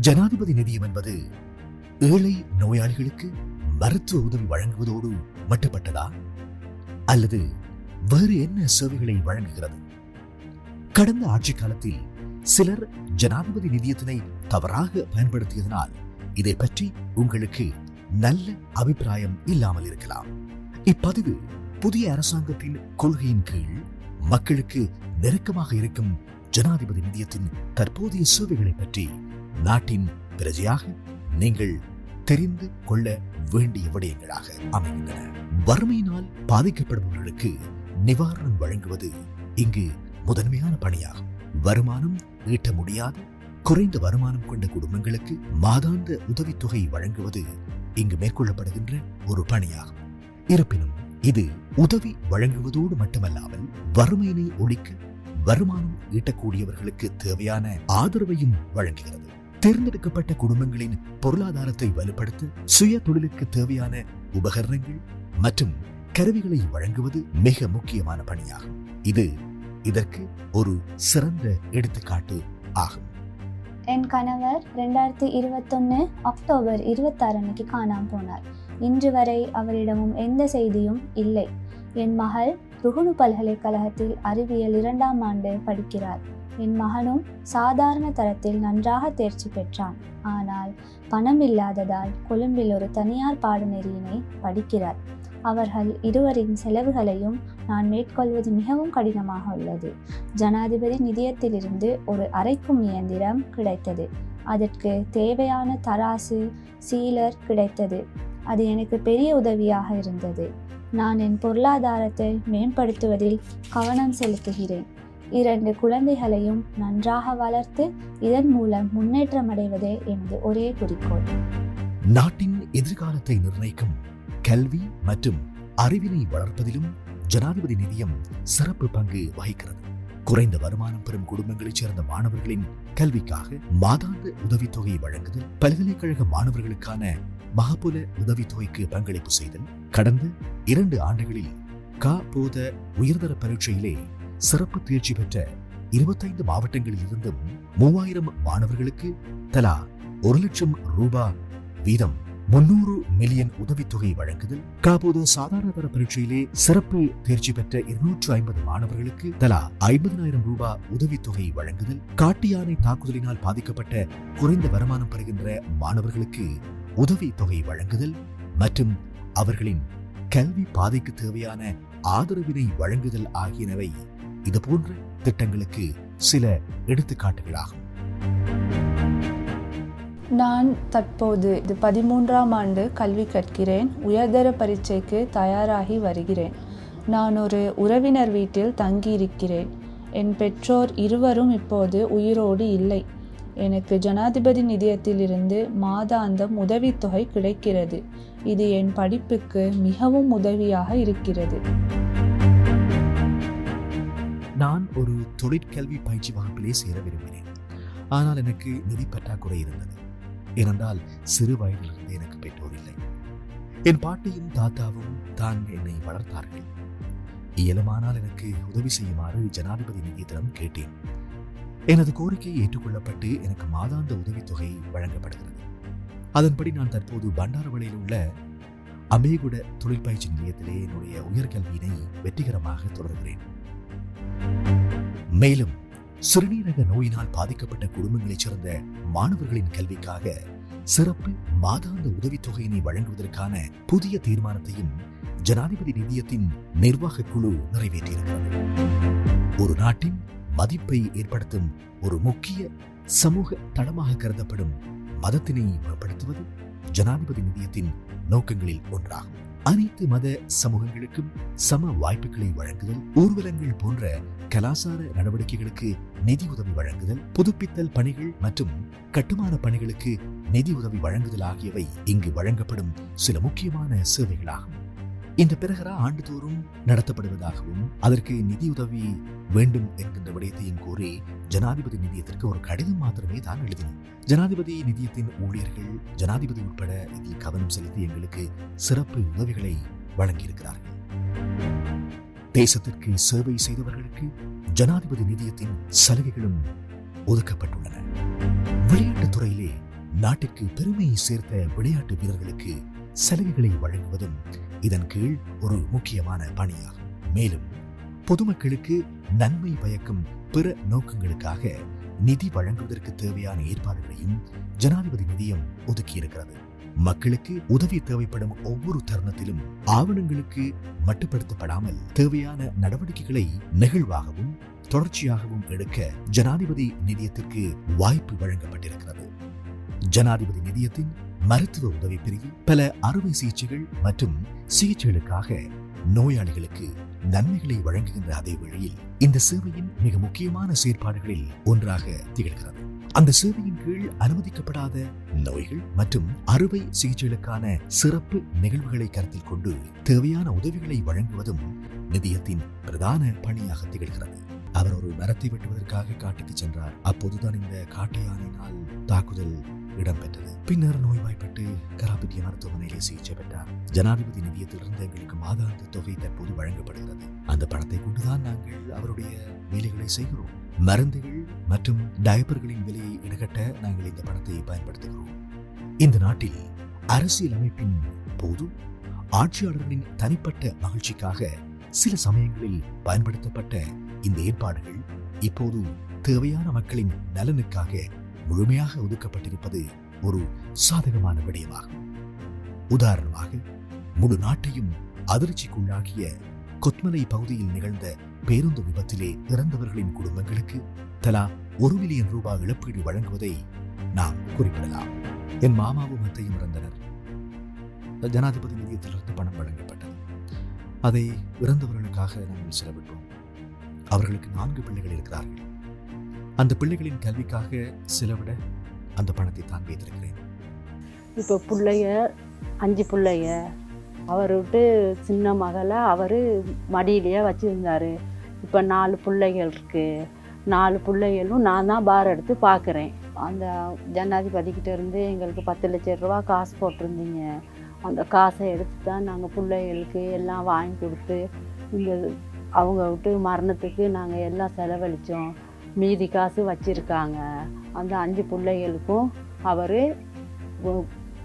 ஜனாதிபதி நிதியம் என்பது ஏழை நோயாளிகளுக்கு மருத்துவ உதவி வழங்குவதோடு மட்டுப்பட்டதா? அல்லது வேறு என்ன சேவைகளை வழங்குகிறது? கடந்த ஆட்சி காலத்தில் சிலர் ஜனாதிபதி நிதியத்தினை தவறாக பயன்படுத்தியதனால் இதை பற்றி உங்களுக்கு நல்ல அபிப்பிராயம் இல்லாமல் இருக்கலாம். இப்பதிவு புதிய அரசாங்கத்தின் கொள்கையின் கீழ் மக்களுக்கு நெருக்கமாக இருக்கும் ஜனாதிபதி நிதியத்தின் தற்போதைய சேவைகளை பற்றி நாட்டின் பிரஜையாக நீங்கள் தெரிந்து கொள்ள வேண்டிய விடயங்களாக அமைகின்றன. வறுமையினால் பாதிக்கப்படுபவர்களுக்கு நிவாரணம் வழங்குவது இங்கு முதன்மையான பணியாகும். வருமானம் ஈட்ட முடியாத. குறைந்த வருமானம் கொண்ட குடும்பங்களுக்கு மாதாந்த உதவித்தொகை வழங்குவது இங்கு மேற்கொள்ளப்படுகின்ற ஒரு பணியாகும். இருப்பினும் இது உதவி வழங்குவதோடு மட்டுமல்லாமல் வறுமையினை ஒழிக்க வருமானம் ஈட்டக்கூடியவர்களுக்கு தேவையான ஆதரவையும் வழங்குகிறது. தேர்ந்தெடுக்கப்பட்ட குடும்பங்களின் பொருளாதாரத்தை வலுப்படுத்த சுய தொழிலுக்கு தேவையான உபகரணங்கள் மற்றும் கருவிகளை வழங்குவது மிக முக்கியமான பணியாகும். இது இதற்கு ஒரு சிறந்த எடுத்துக்காட்டு ஆகும். என் கணவர் ரெண்டாயிரத்தி இருபத்தொன்று அக்டோபர் இருபத்தாறு அன்னைக்கு காணாம போனார். இன்று வரை அவரிடமும் எந்த செய்தியும் இல்லை. என் மகள் ருகுணு பல்கலைக்கழகத்தில் அறிவியல் இரண்டாம் ஆண்டு படிக்கிறார். என் மகனும் சாதாரண தரத்தில் நன்றாக தேர்ச்சி பெற்றான். ஆனால் பணம் இல்லாததால் கொழும்பில் ஒரு தனியார் பாடநெறியினை படிக்கிறார். அவர்கள் இருவரின் செலவுகளையும் நான் மேற்கொள்வது மிகவும் கடினமாக உள்ளது. ஜனாதிபதி நிதியத்திலிருந்து ஒரு அரைக்கும் இயந்திரம் கிடைத்தது. அதற்கு தேவையான தராசு சீலர் கிடைத்தது. அது எனக்கு பெரிய உதவியாக இருந்தது. நான் என் பொருளாதாரத்தை மேம்படுத்துவதில் கவனம் செலுத்துகிறேன். இரண்டு குழந்தைகளையும் நன்றாக வளர்த்து இதன் மூலம் முன்னேற்றம் அடைவதே எனது ஒரே குறிக்கோள். நாட்டின் எதிர்காலத்தை நிர்ணயிக்கும் கல்வி மற்றும் அறிவினை வளர்ப்பதிலும் ஜனாதிபதி நிதியம் சிறப்பு பங்கு வகிக்கிறது. குறைந்த வருமானம் பெறும் குடும்பங்களைச் சேர்ந்த மாணவர்களின் கல்விக்காக மாதாந்த உதவித்தொகை வழங்குதல் பல்கலைக்கழக மாணவர்களுக்கான மகபுல உதவித்தொகைக்கு பங்களிப்பு செய்தல் கடந்த இரண்டு ஆண்டுகளில் கா போத உயர்தர பரீட்சையிலே சிறப்பு தேர்ச்சி பெற்ற இருபத்தைந்து மாவட்டங்களில் இருந்தும் மூவாயிரம் மாணவர்களுக்கு தலா ஒரு லட்சம் ரூபாய் வீதம் முன்னூறு மில்லியன் உதவித்தொகை வழங்குதல். காபோது சாதாரண தர பரீட்சையிலே சிறப்பு தேர்ச்சி பெற்ற இருநூற்று ஐம்பது மாணவர்களுக்கு தலா ஐம்பதனாயிரம் ரூபாய் உதவித்தொகை வழங்குதல். காட்டு யானை தாக்குதலினால் பாதிக்கப்பட்ட குறைந்த வருமானம் பெறுகின்ற மாணவர்களுக்கு உதவி தொகை வழங்குதல் மற்றும் அவர்களின் கல்வி பாதைக்கு தேவையான ஆதரவினை வழங்குதல் ஆகியனவை இதுபோன்ற திட்டங்களுக்கு சில எடுத்துக்காட்டுகளாகும். நான் தற்போது இது பதிமூன்றாம் ஆண்டு கல்வி கற்கிறேன். உயர்தர பரீட்சைக்கு தயாராகி வருகிறேன். நான் ஒரு உறவினர் வீட்டில் தங்கியிருக்கிறேன். என் பெற்றோர் இருவரும் இப்போது உயிரோடு இல்லை. எனக்கு ஜனாதிபதி நிதியத்திலிருந்து மாதாந்தம் உதவித்தொகை கிடைக்கிறது. இது என் படிப்புக்கு மிகவும் உதவியாக இருக்கிறது. நான் ஒரு தொழிற்கல்வி பயிற்சி வகுப்பிலே சேர விரும்பினேன். ஆனால் எனக்கு நிதி பற்றாக்குறை இருந்தது. ஏனென்றால் சிறு வயதிலிருந்து எனக்கு பெற்றோர் இல்லை. என் பாட்டியும் தாத்தாவும் தான் என்னை வளர்த்தார்கள். இயலுமானால் எனக்கு உதவி செய்யுமாறு ஜனாதிபதி நிதியத்திடம் கேட்டேன். எனது கோரிக்கை ஏற்றுக்கொள்ளப்பட்டு எனக்கு மாதாந்த உதவித்தொகை வழங்கப்படுகிறது. அதன்படி நான் தற்போது பண்டாரவளையில் உள்ள அமேகுட தொழிற்பயிற்சி நிலையத்திலே என்னுடைய உயர்கல்வியினை வெற்றிகரமாக தொடர்கிறேன். மேலும் சிறுநீரக நோயினால் பாதிக்கப்பட்ட குடும்பங்களைச் சேர்ந்த மாணவர்களின் கல்விக்காக சிறப்பு மாதாந்த உதவித்தொகையினை வழங்குவதற்கான புதிய தீர்மானத்தையும் ஜனாதிபதி நிதியத்தின் நிர்வாக குழு நிறைவேற்றியிருக்கிறது. ஒரு நாட்டின் மதிப்பை ஏற்படுத்தும் ஒரு முக்கிய சமூக தளமாக கருதப்படும் மதத்தினை மேம்படுத்துவது ஜனாதிபதி நிதியத்தின் நோக்கங்களில் ஒன்றாகும். அனைத்து மத சமூகங்களுக்கும் சம வாய்ப்புகளை வழங்குதல் ஊர்வலங்கள் போன்ற கலாசார நடவடிக்கைகளுக்கு நிதி உதவி வழங்குதல் புதுப்பித்தல் பணிகள் மற்றும் கட்டுமான பணிகளுக்கு நிதி உதவி வழங்குதல் ஆகியவை இங்கு வழங்கப்படும் சில முக்கியமான சேவைகளாகும். இந்த பிரகரா ஆண்டுதோறும் நடத்தப்படுவதாகவும் அதற்கு நிதியுதவி வேண்டும் என்கின்ற விடயத்தையும் கூறி ஜனாதிபதி நிதியத்திற்கு ஒரு கடிதம் மாத்திரமே தான் எழுதினோம் ஜனாதிபதி நிதியத்தின் ஊழியர்கள் ஜனாதிபதி உட்பட இதில் கவனம் செலுத்தி எங்களுக்கு சிறப்பு உதவிகளை வழங்கியிருக்கிறார்கள். தேசத்திற்கு சேவை செய்தவர்களுக்கு ஜனாதிபதி நிதியத்தின் சலுகைகளும் ஒதுக்கப்பட்டுள்ளன. விளையாட்டுத் துறையிலே நாட்டுக்கு பெருமையை சேர்த்த விளையாட்டு வீரர்களுக்கு சலுகைகளை வழங்குவதும் இதன் கீழ் ஒரு முக்கியமான பணியாகும். மேலும் பொதுமக்களுக்கு நன்மை பயக்கும் பிற நோக்கங்களுக்காக நிதி வழங்குவதற்கு தேவையான ஏற்பாடுகளையும் ஜனாதிபதி நிதியம் ஒதுக்கியிருக்கிறது. மக்களுக்கு உதவி தேவைப்படும் ஒவ்வொரு தருணத்திலும் ஆவணங்களுக்கு மட்டுப்படுத்தப்படாமல் தேவையான நடவடிக்கைகளை நெகிழ்வாகவும் தொடர்ச்சியாகவும் எடுக்க ஜனாதிபதி நிதியத்திற்கு வாய்ப்பு வழங்கப்பட்டிருக்கிறது. ஜனாதிபதி நிதியத்தின் மருத்துவ உதவி பிரிவு பல அறுவை சிகிச்சைகள் மற்றும் சிகிச்சைகளுக்காக நோயாளிகளுக்கு நன்மைகளை வழங்குகின்ற அதே வழியில் இந்த சேவையின் மிக முக்கியமான செயற்பாடுகளில் ஒன்றாக திகழ்கிறது. அந்த சேவையின் கீழ் அனுமதிக்கப்படாத நோய்கள் மற்றும் அறுவை சிகிச்சைகளுக்கான சிறப்பு நிகழ்வுகளை கருத்தில் கொண்டு தேவையான உதவிகளை வழங்குவதும் நிதியத்தின் பிரதான பணியாக திகழ்கிறது. அவர் ஒரு மரத்தை வெட்டுவதற்காக காட்டுக்கு சென்றார். அப்போதுதான் இந்த காட்டு யானையினால் தாக்குதல் இடம்பெற்றது. பின்னர் நோய்வாய்ப்பட்டு கராபிட்டிய மருத்துவமனையிலே சிகிச்சை பெற்றார். ஜனாதிபதி நிதியத்திலிருந்து எங்களுக்கு மாதாந்த தொகை தற்போது வழங்கப்படுகிறது. அந்த பணத்தை கொண்டுதான் நாங்கள் அவருடைய வேலைகளை செய்கிறோம். மருந்துகள் மற்றும் டயப்பர்களின் விலையை ஈடுகட்ட நாங்கள் இந்த பணத்தை பயன்படுத்துகிறோம். இந்த நாட்டில் அரசியல் அமைப்பின் போது ஆட்சியாளர்களின் தனிப்பட்ட மகிழ்ச்சிக்காக சில சமயங்களில் பயன்படுத்தப்பட்ட இந்த ஏற்பாடுகள் இப்போது தேவையான மக்களின் நலனுக்காக முழுமையாக ஒதுக்கப்பட்டிருப்பது ஒரு சாதகமான விடயமாகும். உதாரணமாக முழு நாட்டையும் அதிர்ச்சிக்குள்ளாகிய கொத்மலை பகுதியில் நிகழ்ந்த பேருந்து விபத்திலே இறந்தவர்களின் குடும்பங்களுக்கு தலா ஒரு மில்லியன் ரூபாய் இழப்பீடு வழங்குவதை நாம் குறிப்பிடலாம். என் மாமாவும் அத்தையும் இறந்தனர். ஜனாதிபதி நிதியத்திலிருந்து பணம் வழங்கப்பட்டது. அதை இறந்தவர்களுக்காக நாங்கள் செலவிட்டோம் அவர்களுக்கு நான்கு பிள்ளைகள் இருக்கிறார்கள். அந்த பிள்ளைகளின் கல்விக்காக செலவிட அந்த பணத்தை தான் வைத்திருக்கிறேன். இப்போ பிள்ளைய அஞ்சு பிள்ளைய அவர் விட்டு சின்ன மகளை அவர் மடியிலேயே வச்சுருந்தாரு. இப்போ நாலு பிள்ளைகள் இருக்குது நாலு பிள்ளைகளும் நான் தான் பார் எடுத்து பார்க்குறேன். அந்த ஜனாதிபதிக்கிட்ட இருந்து எங்களுக்கு பத்து லட்சம் ரூபா காசு போட்டிருந்தீங்க. அந்த காசை எடுத்து தான் நாங்கள் பிள்ளைகளுக்கு எல்லாம் வாங்கி கொடுத்து இந்த அவங்க விட்டு மரணத்துக்கு நாங்கள் எல்லாம் செலவழித்தோம் மீதி காசு வச்சுருக்காங்க. அந்த அஞ்சு பிள்ளைகளுக்கும் அவர்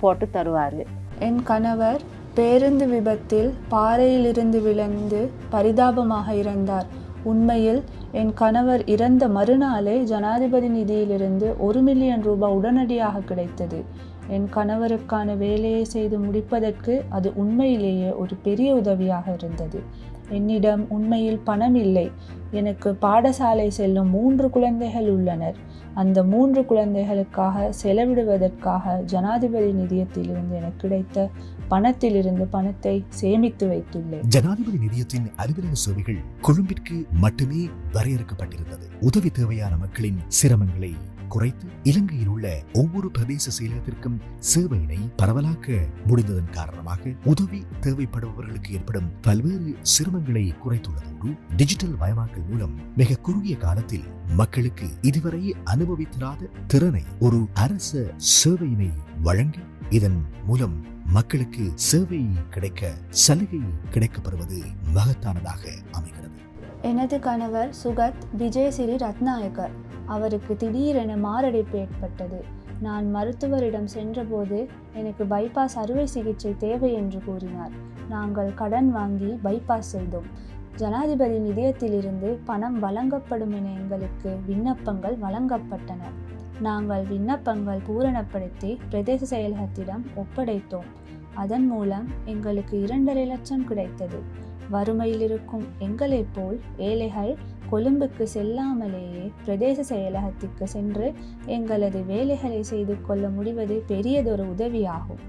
போட்டு தருவார். என் கணவர் பேருந்து விபத்தில் பாறையிலிருந்து விழுந்து பரிதாபமாக இறந்தார். உண்மையில் என் கணவர் இறந்த மறுநாளே ஜனாதிபதி நிதியிலிருந்து ஒரு மில்லியன் ரூபாய் உடனடியாக கிடைத்தது. என் கணவருக்கான வேலையை செய்து முடிப்பதற்கு அது உண்மையிலேயே ஒரு பெரிய உதவியாக இருந்தது. என்னிடம் உண்மையில் பணம் இல்லை. எனக்கு பாடசாலை செல்லும் மூன்று குழந்தைகள் உள்ளனர். அந்த மூன்று குழந்தைகளுக்காக செலவிடுவதற்காக ஜனாதிபதி நிதியத்திலிருந்து எனக்கு கிடைத்த பணத்திலிருந்து பணத்தை சேமித்து வைத்துள்ளேன். ஜனாதிபதி நிதியத்தின் அலுவலக சேவைகள் கொழும்பிற்கு மட்டுமே வரையறுக்கப்பட்டிருந்தது. உதவி தேவையான மக்களின் சிரமங்களை குறைத்து இலங்கையில் உள்ள ஒவ்வொரு பிரதேச செயலகத்திற்கும் சேவையினை பரவலாக்க முடிந்ததன் காரணமாக உதவி தேவைப்படுபவர்களுக்கு ஏற்படும் பல்வேறு சிரமங்களை குறைத்துள்ளதோடு டிஜிட்டல் மயமாக்கல் மூலம் மிக குறுகிய காலத்தில் மக்களுக்கு இதுவரை அனுபவித்திராத திறனை ஒரு அரச சேவையினை வழங்கி இதன் மூலம் மக்களுக்கு சேவை கிடைக்க சலுகை கிடைக்கப்படுவது மகத்தானதாக அமைகிறது. எனது கணவர் சுகத் விஜயசிறி ரத்நாயக்கர். அவருக்கு திடீரென மாரடைப்பு ஏற்பட்டது. நான் மருத்துவரிடம் சென்றபோது எனக்கு பைபாஸ் அறுவை சிகிச்சை தேவை என்று கூறினார். நாங்கள் கடன் வாங்கி பைபாஸ் செய்தோம். ஜனாதிபதி நிதியத்திலிருந்து பணம் வழங்கப்படும் என எங்களுக்கு விண்ணப்பங்கள் வழங்கப்பட்டன. நாங்கள் விண்ணப்பங்கள் பூரணப்படுத்தி பிரதேச செயலகத்திடம் ஒப்படைத்தோம். அதன் மூலம் எங்களுக்கு இரண்டரை லட்சம் கிடைத்தது. வறுமையில் இருக்கும் எங்களைப் போல் ஏழைகள் கொழும்புக்கு செல்லாமலேயே பிரதேச செயலகத்திற்கு சென்று எங்களது வேலைகளை செய்து கொள்ள முடிவது பெரியதொரு உதவியாகும்.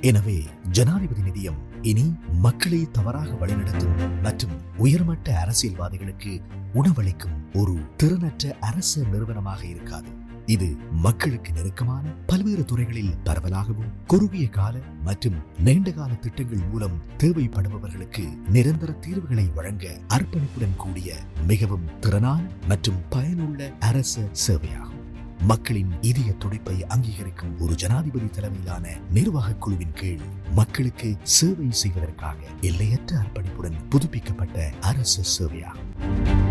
எனவே ஜனாதிபதி நிதியம் இனி மக்களை தவறாக வழிநடத்தும் மற்றும் உயர்மட்ட அரசியல்வாதிகளுக்கு உணவளிக்கும் ஒரு திறனற்ற அரசு நிறுவனமாக இருக்காது. இது மக்களுக்கு நெருக்கமான பல்வேறு துறைகளில் பரவலாகவும் குறுகிய கால மற்றும் நீண்டகால திட்டங்கள் மூலம் தேவைப்படுபவர்களுக்கு நிரந்தர தீர்வுகளை வழங்க அர்ப்பணிப்புடன் கூடிய மிகவும் திறனான மற்றும் பயனுள்ள அரச சேவையாகும். மக்களின் இதய துடிப்பை அங்கீகரிக்கும் ஒரு ஜனாதிபதி தலைமையிலான நிர்வாக குழுவின் கீழ் மக்களுக்கு சேவை செய்வதற்காக எல்லையற்ற அர்ப்பணிப்புடன் புதுப்பிக்கப்பட்ட அரசு சேவையாகும்.